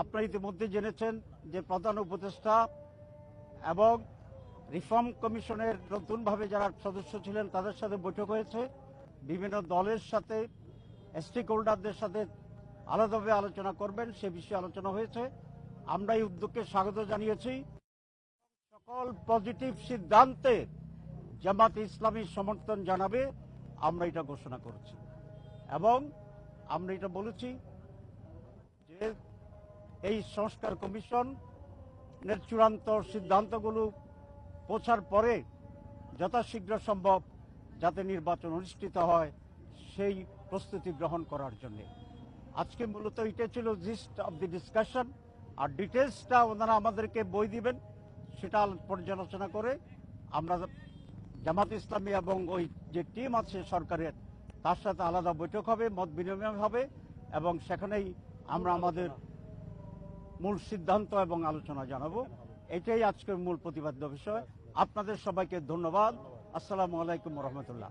আপনারা ইতিমধ্যে জেনেছেন যে প্রধান উপদেষ্টা এবং রিফর্ম কমিশনের নতুনভাবে যারা সদস্য ছিলেন তাদের সাথে বৈঠক হয়েছে। বিভিন্ন দলের সাথে স্টেক হোল্ডারদের সাথে আলাদাভাবে আলোচনা করবেন, সে বিষয়ে আলোচনা হয়েছে। আমরা এই উদ্যোগকে স্বাগত জানিয়েছি। সকল পজিটিভ সিদ্ধান্তে জামাত ইসলামী সমর্থন জানাবে, আমরা এটা ঘোষণা করেছি। এবং আমরা এটা বলেছি যে এই সংস্কার কমিশনের চূড়ান্ত সিদ্ধান্তগুলো পৌঁছার পরে যথাশীঘ্র সম্ভব যাতে নির্বাচন অনুষ্ঠিত হয়, সেই প্রস্তুতি গ্রহণ করার জন্য। আজকে মূলত এটা ছিল জিস্ট অফ দি ডিসকাশন আর ডিটেলসটা ওনারা আমাদেরকে বই দিবেন, সেটা পর্যালোচনা করে আমরা জামাত ইসলামী এবং ওই যে টিম আছে সরকারের, তার সাথে আলাদা বৈঠক হবে, মত বিনিময় হবে এবং সেখানেই আমরা আমাদের মূল সিদ্ধান্ত এবং আলোচনা জানাব। এটাই আজকের মূল প্রতিপাদ্য বিষয়। আপনাদের সবাইকে ধন্যবাদ। আসসালামু আলাইকুম রহমতুল্লাহ।